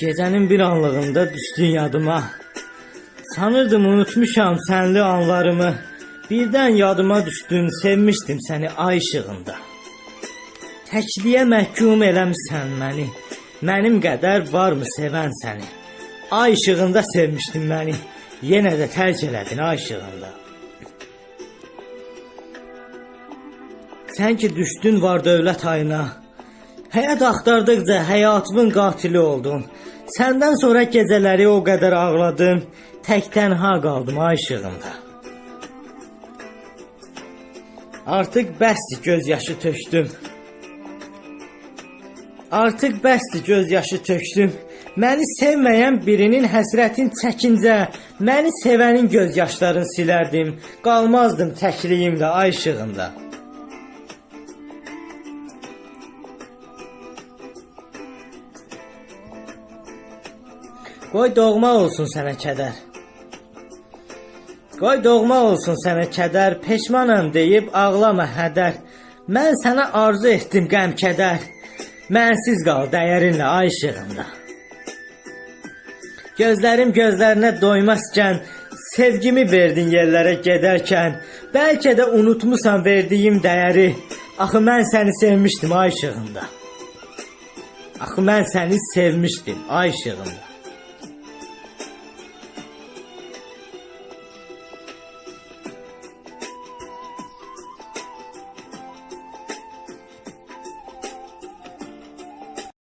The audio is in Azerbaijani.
Gecənin bir anlığında düşdün yadıma. Sanırdım unutmuşam sənli anlarımı. Birdən yadıma düşdün, sevmişdim səni ay işığında. Təkliyə məhkum eləmisən məni. Mənim qədər varmı sevən səni? Ay işığında sevmişdin məni. Yenə də tərk elədin ay işığında. Sən ki düşdün var dövlət ayına. Həyat axtardıqca həyatımın qatili oldun. Səndən sonra gecələri o qədər ağladım, tək tənha qaldım ay işığında. Artıq bəsdir göz yaşı tökdüm. Artıq bəsdir göz yaşı tökdüm. Məni sevməyən birinin həsrətin çəkincə, məni sevənin göz yaşlarını silərdim. Qalmazdım təkliyimdə ay işığında. Qoy doğma olsun sənə kədər. Qoy doğma olsun sənə kədər, peşmanam deyib ağlama hədər. Mən sənə arzu etdim qəm kədər. Mənsiz qal dəyərinlə ay işığında. Gözlərim gözlərinə doymazkən sevgimi verdin yerlərə gedərkən, bəlkə də unutmusan verdiyim dəyəri. Axı mən səni sevmişdim ay işığında. Axı mən səni sevmişdim ay işığında.